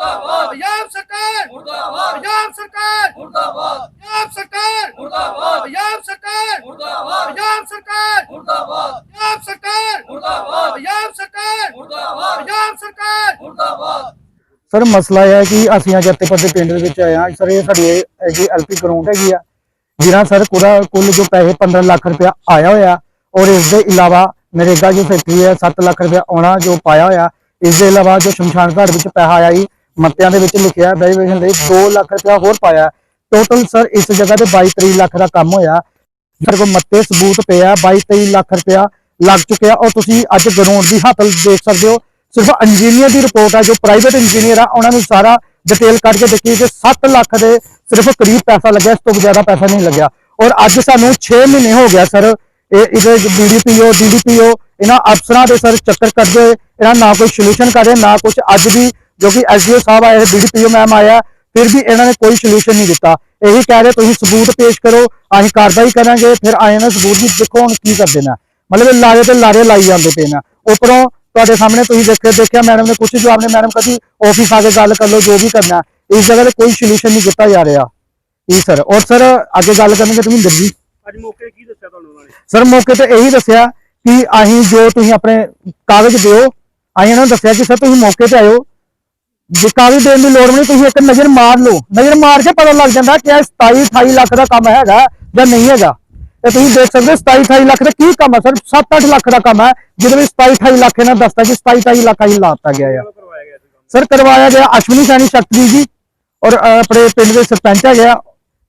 ਮੁਰਦਾਬਾਦ। ਪੰਜਾਬ ਸਰਕਾਰ। ਮੁਰਦਾਬਾਦ। ਪੰਜਾਬ ਸਰਕਾਰ। ਮੁਰਦਾਬਾਦ। ਪੰਜਾਬ ਸਰਕਾਰ। ਮੁਰਦਾਬਾਦ। ਪੰਜਾਬ ਸਰਕਾਰ। ਮੁਰਦਾਬਾਦ। ਪੰਜਾਬ ਸਰਕਾਰ। ਮੁਰਦਾਬਾਦ। ਪੰਜਾਬ ਸਰਕਾਰ। ਮੁਰਦਾਬਾਦ। ਪੰਜਾਬ ਸਰਕਾਰ। ਮੁਰਦਾਬਾਦ। ਪੰਜਾਬ ਸਰਕਾਰ। ਮੁਰਦਾਬਾਦ। ਸਰ ਮਸਲਾ ਇਹ ਹੈ ਕਿ ਅਸੀਂ ਅੱਜ ਅੱਤੇਪਰ ਦੇ ਪਿੰਡ ਦੇ ਵਿੱਚ ਆਏ ਹਾਂ। ਸਰ ਇਹ ਸਾਡੀ ਇਹ ਹੈਗੀ ਐਲਪੀ ਗਰਾਊਂਡ ਹੈਗੀ ਆ ਜਿਹਨਾਂ ਸਰ ਪੂਰਾ ਕੁੱਲ ਜੋ ਪੈਸੇ 15 ਲੱਖ ਰੁਪਇਆ ਆਇਆ ਹੋਇਆ ਔਰ ਇਸ ਦੇ ਇਲਾਵਾ ਨਰੇਗਾ ਜੋ ਫੈਕਟਰੀ ਹੈ 7 ਲੱਖ ਰੁਪਇਆ ਆਉਣਾ ਜੋ ਪਾਇਆ ਹੋਇਆ ਇਸ ਦੇ ਇਲਾਵਾ ਜੋ ਸ਼ਮਸ਼ਾਨ ਘਾਟ ਵਿੱਚ ਪੈਸਾ ਆਇਆ ਹੀ ਮੱਤਿਆਂ ਦੇ ਵਿੱਚ ਲਿਖਿਆ ਵੈਰੀਫਿਕੇਸ਼ਨ ਦੇ 2 ਲੱਖ ਰੁਪਇਆ ਹੋਰ ਪਾਇਆ ਟੋਟਲ ਸਰ ਇਸ ਜਗ੍ਹਾ ਤੇ 22 23 ਲੱਖ ਦਾ ਕੰਮ ਹੋਇਆ। ਸਾਡੇ ਕੋਲ ਮੱਤੇ ਸਬੂਤ ਪਿਆ 22 23 ਲੱਖ ਰੁਪਇਆ ਲੱਗ ਚੁੱਕਿਆ ਔਰ ਤੁਸੀਂ ਅੱਜ ਗਰਾਊਂਡ ਦੀ ਹਾਲਤ ਦੇਖ ਸਕਦੇ ਹੋ। ਸਿਰਫ ਇੰਜੀਨੀਅਰ ਦੀ ਰਿਪੋਰਟ ਆ ਜੋ ਪ੍ਰਾਈਵੇਟ ਇੰਜੀਨੀਅਰ ਆ, ਉਹਨਾਂ ਨੂੰ ਸਾਰਾ ਡਿਟੇਲ ਕੱਢ ਕੇ ਦੇਖੀ ਕਿ 7 ਲੱਖ ਦੇ ਸਿਰਫ ਕਰੀਬ ਪੈਸਾ ਲੱਗਿਆ, ਇਸ ਤੋਂ ਜ਼ਿਆਦਾ ਪੈਸਾ ਨਹੀਂ ਲੱਗਿਆ। ਔਰ ਅੱਜ ਸਾਨੂੰ 6 ਮਹੀਨੇ ਹੋ ਗਿਆ ਸਰ ਇਹ ਇਹਦੇ ਬੀਡੀਪੀਓ ਡੀਡੀਪੀਓ ਇਹਨਾਂ ਅਫਸਰਾਂ ਦੇ ਸਰ ਚੱਕਰ ਕੱਢਦੇ ਇਹਨਾਂ ਨਾ ਕੋਈ ਸੋਲੂਸ਼ਨ ਕਰ, ਨਾ ਕੁਝ ਅੱਜ ਵੀ ਜੋ ਕਿ ਐਸਡੀਓ ਸਾਹਿਬ ਆਏ ਬੀਡੀਪੀਓ ਮੈਮ ਆਇਆ ਫਿਰ ਵੀ ਇਹਨਾਂ ਨੇ ਕੋਈ ਸੋਲੂਸ਼ਨ ਨਹੀਂ ਦਿੱਤਾ ਇਹੀ ਕਹਿ ਰਹੇ ਤੁਸੀਂ ਸਬੂਤ ਪੇਸ਼ ਕਰੋ ਅਸੀਂ ਕਾਰਵਾਈ ਕਰਾਂਗੇ ਫਿਰ ਆਏ ਨਾ ਸਬੂਤ ਵੀ ਦੇਖੋ ਹੁਣ ਕੀ ਕਰਦੇ ਨੇ ਮਤਲਬ ਇਹ ਲਾਰੇ ਤੇ ਲਾਰੇ ਲਾਈ ਜਾਂਦੇ ਪਏ ਨੇ ਉੱਪਰੋਂ ਤੁਹਾਡੇ ਸਾਹਮਣੇ ਤੁਸੀਂ ਦੇਖਿਆ ਦੇਖਿਆ ਮੈਡਮ ਨੇ ਕੁਝ ਜਵਾਬ ਨੇ ਮੈਡਮ ਕਦੀ ਆਫਿਸ ਆ ਕੇ ਗੱਲ ਕਰ ਲਓ ਜੋ ਵੀ ਕਰਨਾ ਇਸ ਜਗ੍ਹਾ ਤੇ ਕੋਈ ਸੋਲੂਸ਼ਨ ਨਹੀਂ ਕੀਤਾ ਜਾ ਰਿਹਾ ਜੀ ਸਰ ਔਰ ਸਰ ਅੱਗੇ ਗੱਲ ਕਰਨਗੇ ਤੁਮਿੰਦਰ ਜੀ ਅੱਜ ਮੌਕੇ ਤੇ ਕੀ ਦੱਸਿਆ ਤੁਹਾਨੂੰ ਉਹਨਾਂ ਨੇ? ਸਰ ਮੌਕੇ ਤੇ ਇਹੀ ਦੱਸਿਆ ਕਿ ਅਸੀਂ ਜੋ ਤੁਸੀਂ ਆਪਣੇ ਕਾਗਜ਼ ਦਿਓ ਅਸੀਂ ਇਹਨਾਂ ਨੂੰ ਦੱਸਿਆ ਕਿ ਸਰ ਤੁਸੀਂ ਮੌਕੇ ਤੇ ਆਇਓ। ਜੇ ਕਾਗਜ਼ ਦੇਣ ਦੀ ਲੋੜ ਨਹੀਂ ਤੁਸੀਂ ਇੱਕ ਨਜ਼ਰ ਮਾਰ ਲਓ। ਨਜ਼ਰ ਮਾਰ ਕੇ ਪਤਾ ਲੱਗ ਜਾਂਦਾ ਕਿ ਇਹ 27 28 ਲੱਖ ਦਾ ਕੰਮ ਹੈਗਾ ਜਾਂ ਨਹੀਂ ਹੈਗਾ। ਇਹ ਤੁਸੀਂ ਦੇਖ ਸਕਦੇ ਹੋ 27 28 ਲੱਖ ਦਾ ਕੀ ਕੰਮ ਹੈ ਸਰ 7-8 ਲੱਖ ਦਾ ਕੰਮ ਹੈ ਜਿਹਦੇ ਵਿੱਚ 27 28 ਲੱਖ ਇਹਨਾਂ ਦੱਸਦਾ ਕਿ 27 28 ਲੱਖ ਹੀ ਲਾਤਾ ਗਿਆ ਆ। ਕਦੋਂ ਕਰਵਾਇਆ ਗਿਆ ਸੀ ਕੰਮ ਸਰ ਕਰਵਾਇਆ ਗਿਆ ਅਸ਼ਵਨੀ ਸੈਣੀ ਸ਼ਕਤੀ ਜੀ ਔਰ ਅਹ, ਆਪਣੇ ਪਿੰਡ ਦੇ ਸਰਪੰਚ ਹੈਗੇ ਆ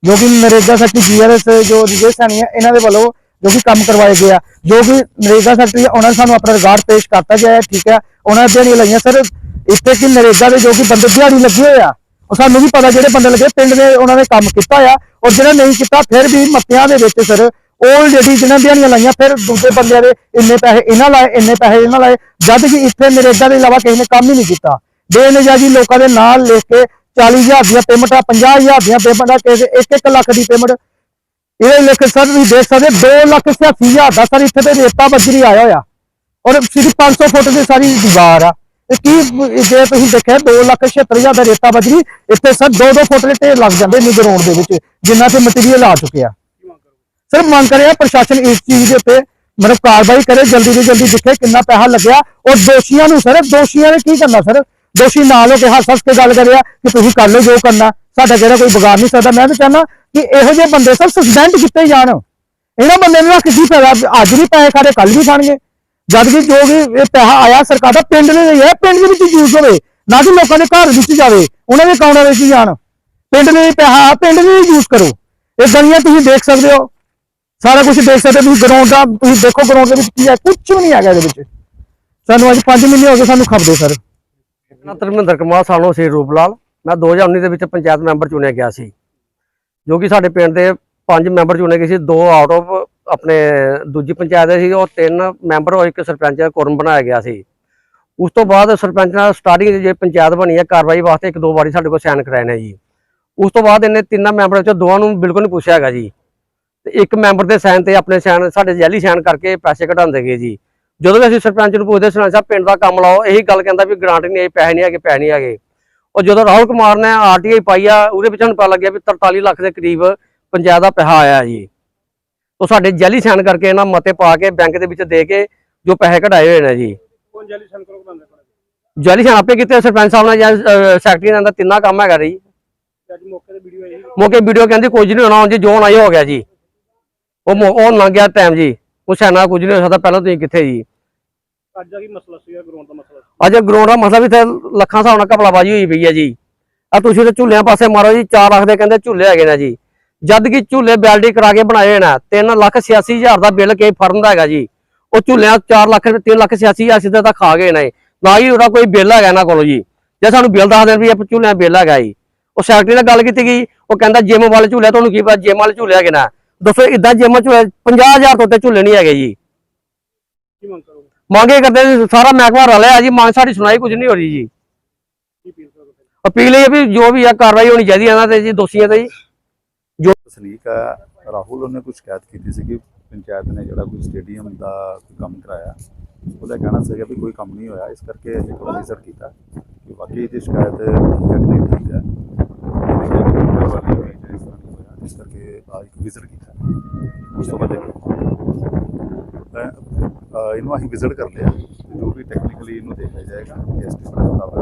ਜੋ ਕਿ ਨਰੇਗਾ ਸੈਕਟਰੀ ਜੀਆਰਐਸ ਜੋ ਵਿਜੇ ਸੈਣੀ ਹੈ ਇਹਨਾਂ ਦੇ ਵੱਲੋਂ ਜੋ ਕਿ ਕੰਮ ਕਰਵਾਏ ਗਏ ਆ। ਜੋ ਕਿ ਨਰੇਗਾ ਸੈਕਟਰੀ ਉਹਨਾਂ ਨੇ ਸਾਨੂੰ ਆਪਣਾ ਰਿਗਾਰਡ ਪੇਸ਼ ਕਰਤਾ ਗਿਆ ਹੈ ਠੀਕ ਹੈ। ਉਹਨਾਂ ਦੀਆਂ ਨਹੀਂ ਲਾਈਆਂ। ਸਰ ਇੱਥੇ ਕਿ ਨਰੇਗਾ ਦੇ ਜੋ ਕਿ ਬੰਦੇ ਦਿਹਾੜੀ ਲੱਗੇ ਹੋਏ ਆ, ਉਹ ਸਾਨੂੰ ਵੀ ਪਤਾ ਜਿਹੜੇ ਬੰਦੇ ਲੱਗੇ ਪਿੰਡ ਦੇ, ਉਹਨਾਂ ਨੇ ਕੰਮ ਕੀਤਾ ਆ ਔਰ ਜਿਹੜਾ ਨਹੀਂ ਕੀਤਾ ਫਿਰ ਵੀ ਮੱਤਿਆਂ ਦੇ ਵਿੱਚ ਸਰ ਆਲਰੇਡੀ ਜਿਹਨਾਂ ਦਿਹਾੜੀਆਂ ਲਾਈਆਂ, ਫਿਰ ਦੂਜੇ ਬੰਦਿਆਂ ਦੇ ਇੰਨੇ ਪੈਸੇ ਇਹਨਾਂ ਲਾਏ, ਇੰਨੇ ਪੈਸੇ ਇਹਨਾਂ ਲਾਏ, ਜਦ ਕਿ ਇੱਥੇ ਨਰੇਗਾ ਦੇ ਇਲਾਵਾ ਕਿਸੇ ਨੇ ਕੰਮ ਹੀ ਨਹੀਂ ਕੀਤਾ। ਬੇਨਜਾਜੀ ਲੋਕਾਂ ਦੇ ਨਾਲ ਲਿਖ ਕੇ 40000 ਦੀਆਂ ਪੇਮੈਂਟਾਂ 50000 ਦੀਆਂ ਪੇਮੈਂਟਾਂ ਕਿਸੇ 1-1 ਲੱਖ ਦੀ ਪੇਮੈਂਟ। ਇਹਦੇ ਲਿਖ ਸਰ, ਤੁਸੀਂ ਦੇਖ ਸਕਦੇ 2 ਲੱਖ 86000 ਦਾ ਸਰ ਇੱਥੇ ਤੇ ਰੇਤਾ ਬੱਜਰੀ ਆਇਆ ਹੋਇਆ। ਔਰ ਸਿਰਫ 500 ਫੁੱਟ ਦੀ ਸਾਰੀ ਦੀਵਾਰ ਆ। ਇਹ ਕੀ ਜੇ ਤੁਸੀਂ ਦੇਖਿਆ 2 ਲੱਖ 76000 ਦਾ ਰੇਤਾ ਬੱਜਰੀ ਇੱਥੇ ਸਰ 2-2 ਫੁੱਟ ਦੇ ਢੇਰ ਲੱਗ ਜਾਂਦੇ ਨੇ ਗਰਾਊਂਡ ਦੇ ਵਿੱਚ, ਜਿੰਨਾ ਤੇ ਮਟੀਰੀਅਲ ਆ ਚੁੱਕਿਆ। ਸਰ, ਮੰਗ ਕਰਿਆ ਪ੍ਰਸ਼ਾਸਨ ਇਸ ਚੀਜ਼ ਦੇ ਉੱਤੇ ਮਤਲਬ ਕਾਰਵਾਈ ਕਰੇ, ਜਲਦੀ ਤੋਂ ਜਲਦੀ ਦੇਖੇ ਕਿੰਨਾ ਪੈਸਾ ਲੱਗਿਆ। ਔਰ ਦੋਸ਼ੀਆਂ ਨੂੰ ਸਰ, ਦੋਸ਼ੀਆਂ ਨੇ ਕੀ ਕਰਨਾ ਸਰ? ਦੋਸ਼ੀ ਨਾਲ ਹੋ ਕੇ ਹੱਸ ਹੱਸ ਕੇ ਗੱਲ ਕਰਿਆ ਕਿ ਤੁਸੀਂ ਕਰ ਲਓ ਜੋ ਕਰਨਾ। ਸਾਡਾ ਜਿਹੜਾ ਕੋਈ ਵਿਗਾੜ ਨਹੀਂ ਸਕਦਾ। ਮੈਂ ਤਾਂ ਚਾਹੁੰਦਾ ਕਿ ਇਹੋ ਜਿਹੇ ਬੰਦੇ ਸਰ ਸਸਪੈਂਡ ਕੀਤੇ ਜਾਣ। ਇਹਨਾਂ ਬੰਦੇ ਨੂੰ ਰੱਖ ਕੀ ਫਾਇਦਾ ਅੱਜ ਵੀ ਪੈਸੇ ਖਾਦੇ ਕੱਲ ਵੀ ਖਾਣਗੇ। ਜਦ ਕਿ ਜੋ ਵੀ ਇਹ ਪੈਸਾ ਆਇਆ ਸਰਕਾਰ ਦਾ, ਪਿੰਡ ਦੇ ਲਈ ਪਿੰਡ ਦੇ ਵਿੱਚ ਯੂਜ਼ ਹੋਵੇ, ਨਾ ਕਿ ਲੋਕਾਂ ਦੇ ਘਰ ਵਿੱਚ ਜਾਵੇ, ਉਹਨਾਂ ਦੇ ਅਕਾਊਂਟਾਂ ਵਿੱਚ ਜਾਣ। ਪਿੰਡ ਦੇ ਪੈਸਾ, ਪਿੰਡ ਦੇ ਯੂਜ਼ ਕਰੋ। ਇਹ ਗਲੀਆਂ ਤੁਸੀਂ ਦੇਖ ਸਕਦੇ ਹੋ। ਸਾਰਾ ਕੁਝ ਦੇਖ ਸਕਦੇ ਤੁਸੀਂ ਗਰਾਊਂਡ ਦਾ, ਤੁਸੀਂ ਦੇਖੋ ਗਰਾਊਂਡ ਦੇ ਵਿੱਚ ਕੀ ਹੈ ਕੁਝ ਵੀ ਨਹੀਂ ਹੈਗਾ ਇਹਦੇ ਵਿੱਚ। ਸਾਨੂੰ ਅੱਜ 5 ਮਹੀਨੇ ਹੋ ਗਏ ਸਾਨੂੰ ਖਪਦੇ ਸਰ। ਨਾ ਧਰਮਿੰਦਰ ਕੁਮਾਰ ਸਾਨੋ ਸੀ ਰੂਪਲਾਲ। ਮੈਂ 2019 ਦੇ ਵਿੱਚ ਪੰਚਾਇਤ ਮੈਂਬਰ ਚੁਣਿਆ ਗਿਆ ਸੀ। ਜੋ ਕਿ ਸਾਡੇ ਪਿੰਡ ਦੇ ਪੰਜ ਮੈਂਬਰ ਚੁਣੇ ਗਏ ਸੀ, ਦੋ ਆਊਟ ਆਫ ਆਪਣੇ ਦੂਜੀ ਪੰਚਾਇਤ ਦੇ ਸੀ, ਉਹ ਤਿੰਨ ਮੈਂਬਰ ਔਰ ਇੱਕ ਸਰਪੰਚ ਦਾ ਕੋਰਮ ਬਣਾਇਆ ਗਿਆ ਸੀ। ਉਸ ਤੋਂ ਬਾਅਦ ਸਰਪੰਚ ਨਾਲ ਸਟਾਰਟਿੰਗ ਜੇ ਪੰਚਾਇਤ ਬਣੀ ਹੈ ਕਾਰਵਾਈ ਵਾਸਤੇ ਇੱਕ ਦੋ ਵਾਰੀ ਸਾਡੇ ਕੋਲ ਸਾਈਨ ਕਰਾਏ ਨੇ ਜੀ। ਉਸ ਤੋਂ ਬਾਅਦ ਇਹਨੇ ਤਿੰਨਾਂ ਮੈਂਬਰਾਂ 'ਚੋਂ ਦੋਵਾਂ ਨੂੰ ਬਿਲਕੁਲ ਨਹੀਂ ਪੁੱਛਿਆ ਹੈਗਾ ਜੀ। ਤੇ ਇੱਕ ਮੈਂਬਰ ਦੇ ਸਾਈਨ ਤੇ ਆਪਣੇ ਸਾਈਨ ਸਾਡੇ ਜੈਲੀ ਸਾਈਨ ਕਰਕੇ ਪੈਸੇ ਕਢਾਉਂਦੇ ਗਏ ਜੀ। ਜਦੋਂ ਵੀ ਅਸੀਂ ਸਰਪੰਚ ਨੂੰ ਪੁੱਛਦੇ, ਸਰਪੰਚ ਸਾਹਿਬ, ਪਿੰਡ ਦਾ ਕੰਮ ਲਾਓ, ਇਹੀ ਗੱਲ ਕਹਿੰਦਾ ਵੀ ਗ੍ਰਾਂਟ ਨਹੀਂ ਆਈ ਪੈਸੇ ਨਹੀਂ ਹੈਗੇ, ਪੈਸੇ ਨਹੀਂ ਹੈਗੇ। ਉਹ ਜਦੋਂ ਰਾਹੁਲ ਕੁਮਾਰ ਨੇ ਆਰਟੀਆਈ ਪਾਈ ਆ, ਉਹਦੇ ਵਿੱਚ ਸਾਨੂੰ ਪਤਾ ਲੱਗਿਆ ਵੀ 43 ਲੱਖ ਦੇ ਕਰੀਬ ਪੰਚਾਇਤ ਦਾ ਪੈਸਾ ਆਇਆ ਜੀ। ਉਹ ਸਾਡੇ ਜੈਲੀ ਸਾਈਨ ਕਰਕੇ ਇਹਨਾਂ ਮਤੇ ਪਾ ਕੇ ਬੈਂਕ ਦੇ ਵਿੱਚ ਦੇ ਕੇ ਜੋ ਪੈਸੇ ਕਢਾਏ ਹੋਏ ਨੇ ਜੀ। ਕੌਣ ਜੈਲੀ ਸਾਈਨ ਆਪੇ ਕੀਤੇ ਸਰਪੰਚ ਸਾਹਿਬ ਨਾਲ ਜਾਂ ਸੈਕਟਰੀ ਨਾਲ ਦਾ ਤਿੰਨਾ ਕੰਮ ਹੈਗਾ ਜੀ। ਮੌਕੇ ਤੇ ਵੀਡੀਓ ਆਈ ਮੌਕੇ ਵੀਡੀਓ ਕਹਿੰਦੀ ਕੁਝ ਨਹੀਂ ਹੋਣਾ ਜੀ ਜੋ ਹੋਣਾ ਹੀ ਗਿਆ ਜੀ। ਉਹ ਉਹ ਲੰਘ ਗਿਆ ਟਾਈਮ ਜੀ। ਉਹ ਸਾਨਾ ਕੁਝ ਨਹੀਂ ਹੋ ਸਕਦਾ ਪਹਿਲਾਂ ਤੁਸੀਂ ਕਿੱਥੇ ਜੀ। ਅੱਜ ਦਾ ਕੀ ਮਸਲਾ ਸੀ ਗਰਾਊਂਡ ਦਾ ਮਸਲਾ ਸੀ? ਅੱਜ ਗਰਾਊਂਡ ਦਾ ਮਸਲਾ ਵੀ ਇੱਥੇ ਲੱਖਾਂ ਹਿਸਾਬ ਨਾਲ ਘਪਲਾਬਾਜੀ ਹੋਈ ਪਈ ਹੈ ਜੀ। ਆ ਤੁਸੀਂ ਤੇ ਝੂਲਿਆਂ ਪਾਸੇ ਮਾਰੋ ਜੀ 4 ਲੱਖ ਦੇ ਕਹਿੰਦੇ ਝੂਲੇ ਹੈਗੇ ਨੇ ਜੀ। ਜਦ ਕਿ ਝੂਲੇ ਬੈਲਡੀ ਕਰਾ ਕੇ ਬਣਾਏ ਨੇ। 3 ਲੱਖ 86 ਹਜ਼ਾਰ ਦਾ ਬਿੱਲ ਕੇ ਫਰਮ ਦਾ ਹੈਗਾ ਜੀ। ਉਹ ਝੂਲਿਆਂ 4 ਲੱਖ 3 ਲੱਖ 86 ਹਜ਼ਾਰ ਸਿੱਧਾ ਤਾਂ ਖਾ ਗਏ ਨੇ। ਨਾ ਹੀ ਉਹਦਾ ਕੋਈ ਬਿੱਲ ਹੈਗਾ ਇਹਨਾਂ ਕੋਲ ਜੀ। ਜੇ ਸਾਨੂੰ ਬਿੱਲ ਦੱਸ ਦੇਣ ਵੀ ਇਹ ਝੂਲਿਆਂ ਬਿੱਲ ਹੈਗਾ ਜੀ। ਉਹ ਸੈਕਟਰੀ ਨਾਲ ਗੱਲ ਕੀਤੀ ਗਈ। ਉਹ ਕਹਿੰਦਾ ਜਿਮ ਵਾਲੇ ਝੂਲੇ ਤੁਹਾਨੂੰ ਕੀ ਪਤਾ ਜਿਮ ਵਾਲੇ ਝੂਲੇ ਹੈਗੇ ਨਾ। ਦੱਸੋ ਇਦਾਂ ਜਿਮ ਝੂਲੇ 50000 ਤੋਂ ਤੇ ਝੂਲੇ ਨਹੀਂ ਹੈਗੇ ਜੀ। ਕੀ ਮੰਗ ਕਰੋਗੇ? ਮੰਗੇ ਕਰਦੇ ਸਾਰਾ ਮਹਿਕਮਾ ਰਲਿਆ ਜੀ। ਮੰਗ ਸਾਡੀ ਸੁਣਾਈ ਕੁਝ ਨਹੀਂ ਹੋ ਰਹੀ ਜੀ। ਅਪੀਲ ਇਹ ਹੈ ਵੀ ਜੋ ਵੀ ਆ ਕਾਰਵਾਈ ਹੋਣੀ ਚਾਹੀਦੀ ਹੈ ਇਹਨਾਂ ਤੇ ਜੀ ਦੋਸ਼ੀਆਂ ਤੇ ਜੀ। ਵਸਨੀਕ ਆ, ਰਾਹੁਲ ਉਹਨੇ ਕੁਝ ਸ਼ਿਕਾਇਤ ਕੀਤੀ ਸੀ ਕਿ ਪੰਚਾਇਤ ਨੇ ਜਿਹੜਾ ਕੋਈ ਸਟੇਡੀਅਮ ਦਾ ਕੋਈ ਕੰਮ ਕਰਾਇਆ, ਉਹਦਾ ਕਹਿਣਾ ਸੀਗਾ ਵੀ ਕੋਈ ਕੰਮ ਨਹੀਂ ਹੋਇਆ, ਇਸ ਕਰਕੇ ਅਸੀਂ ਥੋੜਾ ਕੀਤਾ ਕਿ ਬਾਕੀ ਦੀ ਸ਼ਿਕਾਇਤ ਠੀਕ ਹੈ ਕਿ ਨਹੀਂ ਠੀਕ ਹੈ ਇਹ ਇਸ ਕਰਕੇ ਆ ਇੱਕ ਵਿਜ਼ਿਟ ਕੀਤਾ। ਉਸ ਤੋਂ ਬਾਅਦ ਇਹਨੂੰ ਅਸੀਂ ਵਿਜ਼ਿਟ ਕਰ ਲਿਆ, ਜੋ ਵੀ ਟੈਕਨੀਕਲੀ ਇਹਨੂੰ ਦੇਖਿਆ ਜਾਏਗਾ ਕਿ ਇਸ ਦੇ ਮੁਤਾਬਕ